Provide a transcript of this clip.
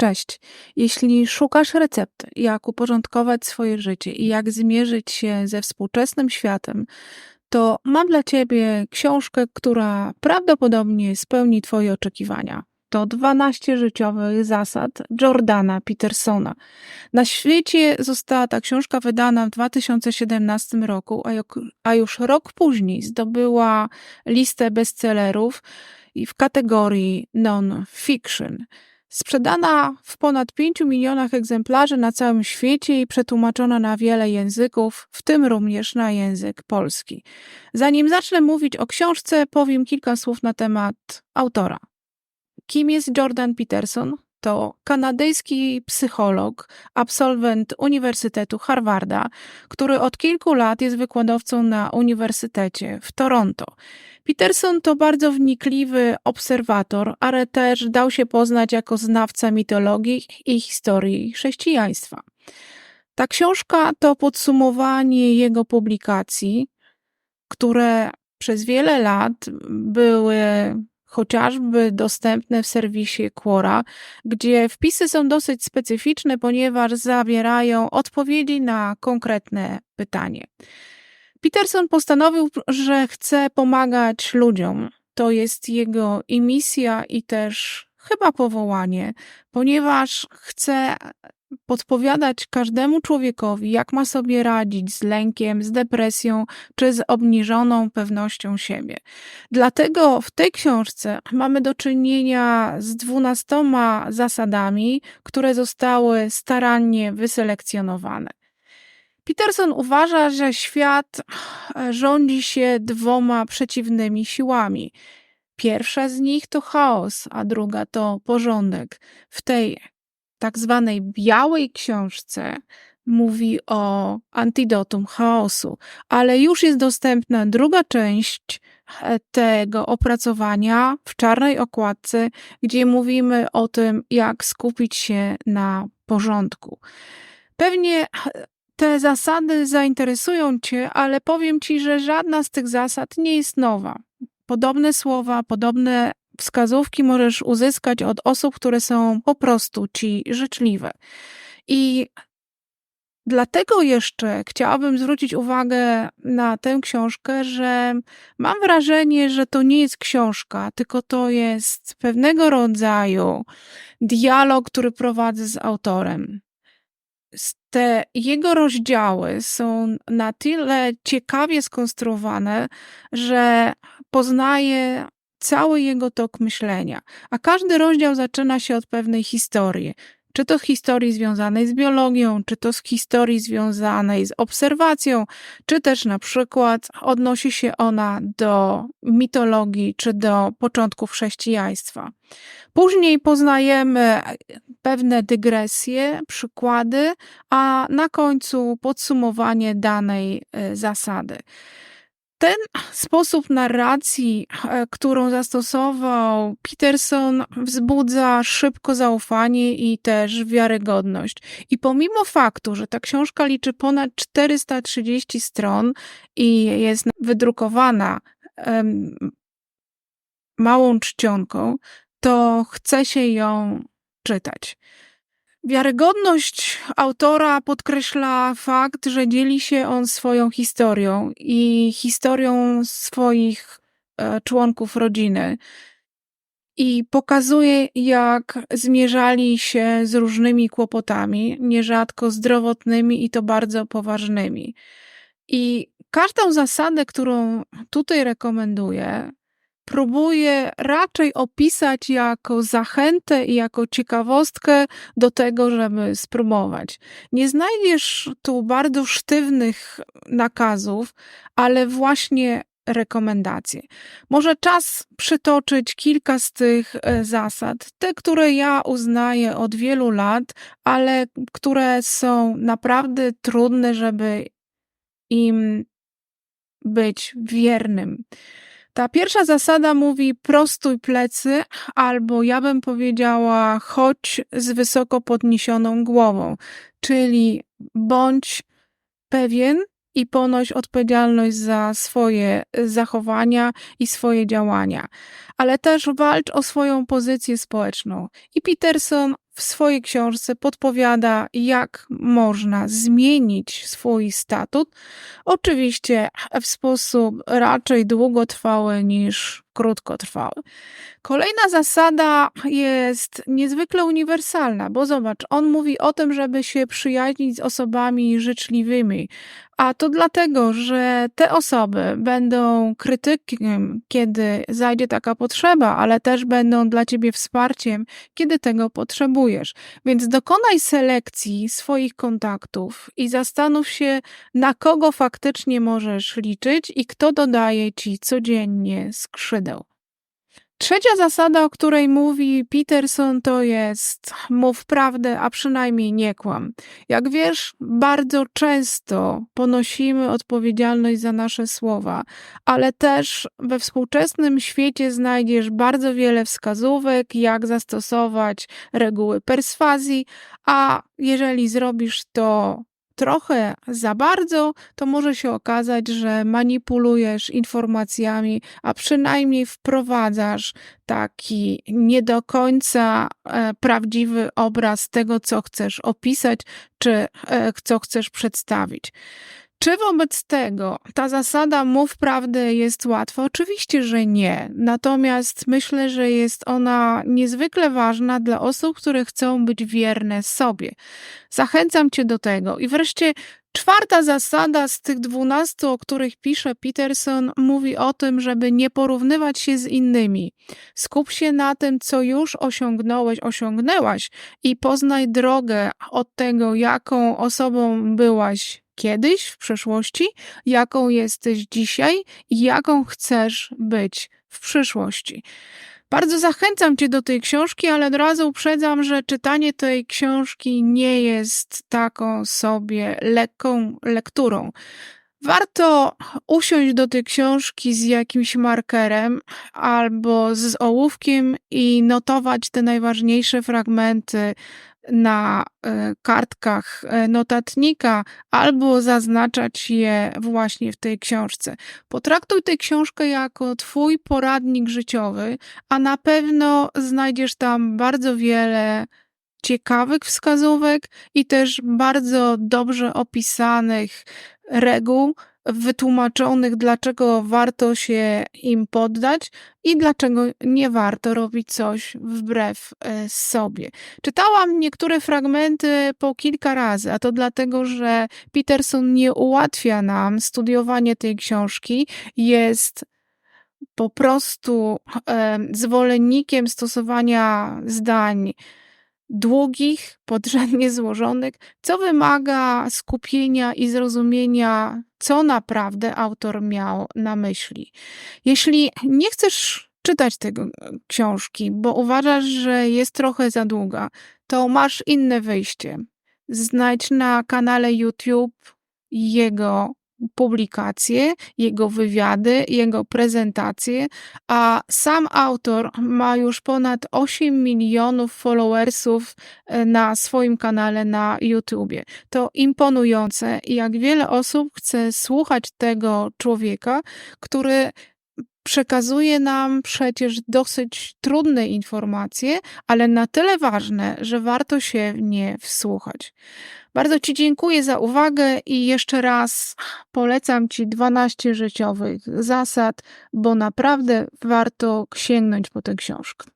Cześć. Jeśli szukasz recepty, jak uporządkować swoje życie i jak zmierzyć się ze współczesnym światem, to mam dla Ciebie książkę, która prawdopodobnie spełni Twoje oczekiwania. To 12 życiowych zasad Jordana Petersona. Na świecie została ta książka wydana w 2017 roku, a, już rok później zdobyła listę bestsellerów w kategorii non-fiction. Sprzedana w ponad 5 milionach egzemplarzy na całym świecie i przetłumaczona na wiele języków, w tym również na język polski. Zanim zacznę mówić o książce, powiem kilka słów na temat autora. Kim jest Jordan Peterson? To kanadyjski psycholog, absolwent Uniwersytetu Harvarda, który od kilku lat jest wykładowcą na Uniwersytecie w Toronto. Peterson to bardzo wnikliwy obserwator, ale też dał się poznać jako znawca mitologii i historii chrześcijaństwa. Ta książka to podsumowanie jego publikacji, które przez wiele lat były chociażby dostępne w serwisie Quora, gdzie wpisy są dosyć specyficzne, ponieważ zawierają odpowiedzi na konkretne pytanie. Peterson postanowił, że chce pomagać ludziom. To jest jego i misja, i też chyba powołanie, ponieważ chce podpowiadać każdemu człowiekowi, jak ma sobie radzić z lękiem, z depresją czy z obniżoną pewnością siebie. Dlatego w tej książce mamy do czynienia z dwunastoma zasadami, które zostały starannie wyselekcjonowane. Peterson uważa, że świat e, rządzi się dwoma przeciwnymi siłami. Pierwsza z nich to chaos, a druga to porządek. W tej tak zwanej białej książce mówi o antidotum chaosu, ale już jest dostępna druga część e, tego opracowania w czarnej okładce, gdzie mówimy o tym, jak skupić się na porządku. Pewnie te zasady zainteresują Cię, ale powiem Ci, że żadna z tych zasad nie jest nowa. Podobne słowa, podobne wskazówki możesz uzyskać od osób, które są po prostu Ci życzliwe. I Dlatego jeszcze chciałabym zwrócić uwagę na tę książkę, że mam wrażenie, że to nie jest książka, tylko to jest pewnego rodzaju dialog, który prowadzę z autorem te jego rozdziały są na tyle ciekawie skonstruowane, że poznaje cały jego tok myślenia. A każdy rozdział zaczyna się od pewnej historii. Czy to z historii związanej z biologią, czy to z historii związanej z obserwacją, czy też na przykład odnosi się ona do mitologii, czy do początków chrześcijaństwa. Później poznajemy pewne dygresje, przykłady, a na końcu podsumowanie danej e, zasady. Ten sposób narracji, e, którą zastosował Peterson, wzbudza szybko zaufanie i też wiarygodność. I pomimo faktu, że ta książka liczy ponad 430 stron i jest wydrukowana um, małą czcionką, to chce się ją czytać. Wiarygodność autora podkreśla fakt, że dzieli się on swoją historią i historią swoich e, członków rodziny. I pokazuje, jak zmierzali się z różnymi kłopotami, nierzadko zdrowotnymi i to bardzo poważnymi. I każdą zasadę, którą tutaj rekomenduję, próbuję raczej opisać jako zachętę i jako ciekawostkę do tego, żeby spróbować. Nie znajdziesz tu bardzo sztywnych nakazów, ale właśnie rekomendacje. Może czas przytoczyć kilka z tych e, zasad, te, które ja uznaję od wielu lat, ale które są naprawdę trudne, żeby im być wiernym. Ta pierwsza zasada mówi prostuj plecy, albo ja bym powiedziała chodź z wysoko podniesioną głową, czyli bądź pewien i ponoś odpowiedzialność za swoje zachowania i swoje działania, ale też walcz o swoją pozycję społeczną. I Peterson w swojej książce podpowiada, jak można zmienić swój statut, oczywiście w sposób raczej długotrwały niż krótkotrwały. Kolejna zasada jest niezwykle uniwersalna, bo zobacz, on mówi o tym, żeby się przyjaźnić z osobami życzliwymi, a to dlatego, że te osoby będą krytykiem, kiedy zajdzie taka potrzeba, ale też będą dla ciebie wsparciem, kiedy tego potrzebujesz. Więc dokonaj selekcji swoich kontaktów i zastanów się, na kogo faktycznie możesz liczyć i kto dodaje ci codziennie skrzydeł. Trzecia zasada, o której mówi Peterson, to jest mów prawdę, a przynajmniej nie kłam. Jak wiesz, bardzo często ponosimy odpowiedzialność za nasze słowa, ale też we współczesnym świecie znajdziesz bardzo wiele wskazówek, jak zastosować reguły perswazji, a jeżeli zrobisz to trochę za bardzo, to może się okazać, że manipulujesz informacjami, a przynajmniej wprowadzasz taki nie do końca e, prawdziwy obraz tego, co chcesz opisać, czy e, co chcesz przedstawić. Czy wobec tego ta zasada mów prawdę jest łatwa? Oczywiście, że nie. Natomiast myślę, że jest ona niezwykle ważna dla osób, które chcą być wierne sobie. Zachęcam cię do tego. I wreszcie Czwarta zasada z tych dwunastu, o których pisze Peterson, mówi o tym, żeby nie porównywać się z innymi. Skup się na tym, co już osiągnąłeś, osiągnęłaś i poznaj drogę od tego, jaką osobą byłaś kiedyś w przeszłości, jaką jesteś dzisiaj i jaką chcesz być w przyszłości. Bardzo zachęcam Cię do tej książki, ale od razu uprzedzam, że czytanie tej książki nie jest taką sobie lekką lekturą. Warto usiąść do tej książki z jakimś markerem albo z ołówkiem i notować te najważniejsze fragmenty na e, kartkach e, notatnika albo zaznaczać je właśnie w tej książce. Potraktuj tę książkę jako Twój poradnik życiowy, a na pewno znajdziesz tam bardzo wiele ciekawych wskazówek i też bardzo dobrze opisanych reguł, wytłumaczonych, dlaczego warto się im poddać i dlaczego nie warto robić coś wbrew e, sobie. Czytałam niektóre fragmenty po kilka razy, a to dlatego, że Peterson nie ułatwia nam studiowanie tej książki. Jest po prostu e, zwolennikiem stosowania zdań długich, podrzędnie złożonych, co wymaga skupienia i zrozumienia, co naprawdę autor miał na myśli. Jeśli nie chcesz czytać tego książki, bo uważasz, że jest trochę za długa, to masz inne wyjście. Znajdź na kanale YouTube jego publikacje, jego wywiady, jego prezentacje, a sam autor ma już ponad 8 milionów followersów e, na swoim kanale na YouTubie. To imponujące, jak wiele osób chce słuchać tego człowieka, który przekazuje nam przecież dosyć trudne informacje, ale na tyle ważne, że warto się w nie wsłuchać. Bardzo Ci dziękuję za uwagę i jeszcze raz polecam Ci 12 życiowych zasad, bo naprawdę warto sięgnąć po tę książkę.